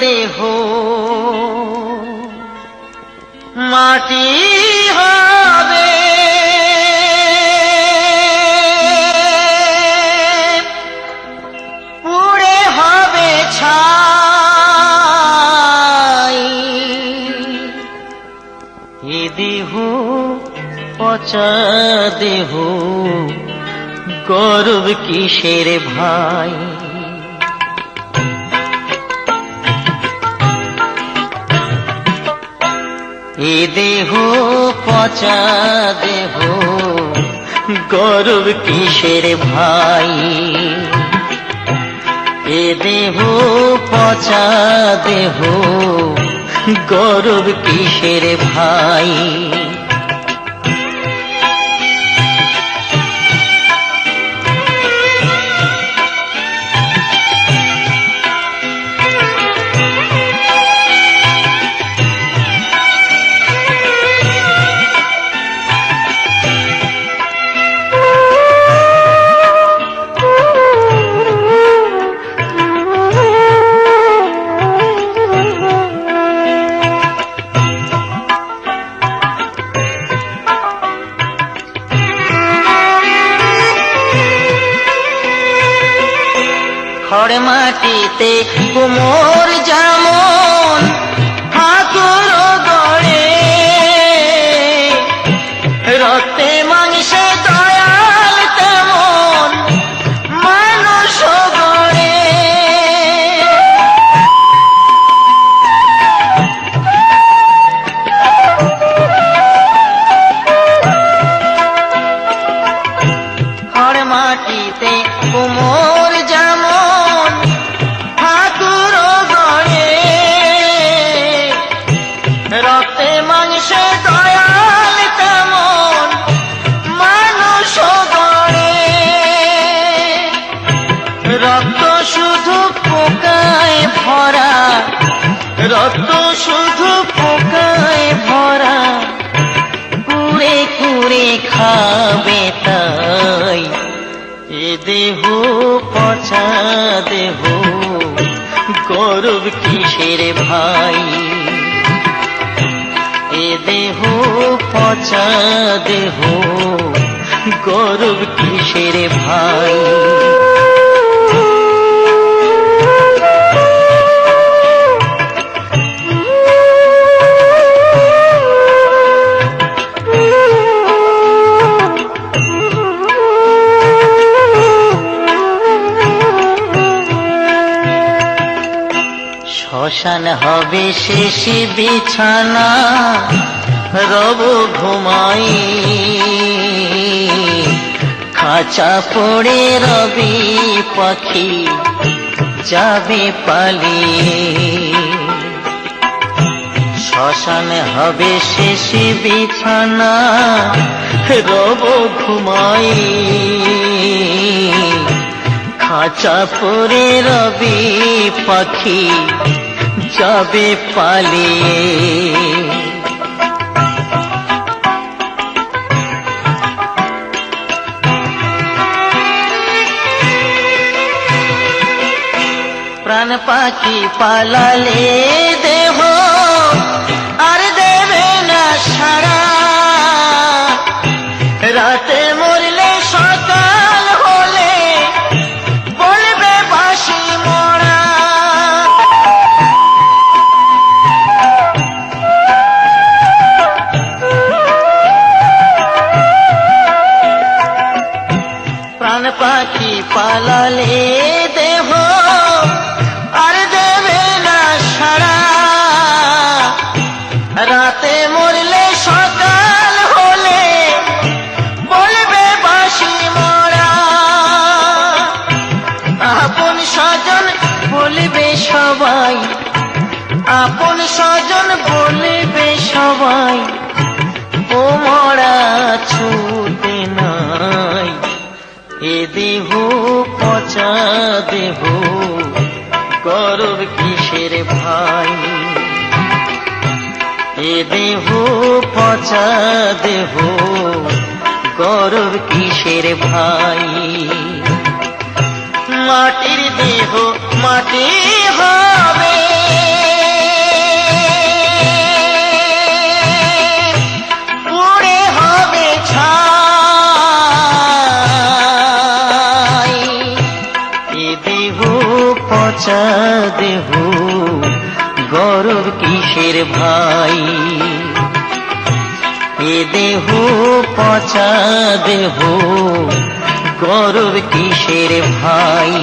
দেহ মাটি হবে। পুড়ে হবে ছাই। এ দেহ পচা দেহ গর্ব কিসের ভাই? এ দেহ পচা দেহ গর্ব কিসের ভাই? এ দেহ পচা দেহ গর্ব কিসের ভাই? খড় মাটিতে কুমোর যেমন খাবে তাই। দেহ পচা দেহ, গরব কিসের ভাই? এ দেহ পচা দেহ, গরব কিসের ভাই? শ্মশান হবে শেষ বিছানা, রব ঘুমাই। খাঁচা পড়ে রবি পাখি যাবে পালিয়ে। শ্মশান হবে শেষ বিছানা, রব ঘুমাই। খাঁচা পরে রবি পাখি যাবে পালিয়ে প্রাণ পাখি পালালে দেহ পালালে দেহ আর দেবে না সারা। রাতে মরলে সকাল হলে বলবে বাসি মরা। আপন স্বজন বলবে সবাই, আপন স্বজন বলবে সবাই, ও মরা ছুতে নাই। এ দেহ দেহ গরব কিসের ভাই? এ দেহ পচা দেহ গরব কিসের ভাই? মাটির দেহ মাটি পচা হো গৌরব কিসের ভাই? এ দেহ পচা দেহ গৌরব কিসের ভাই?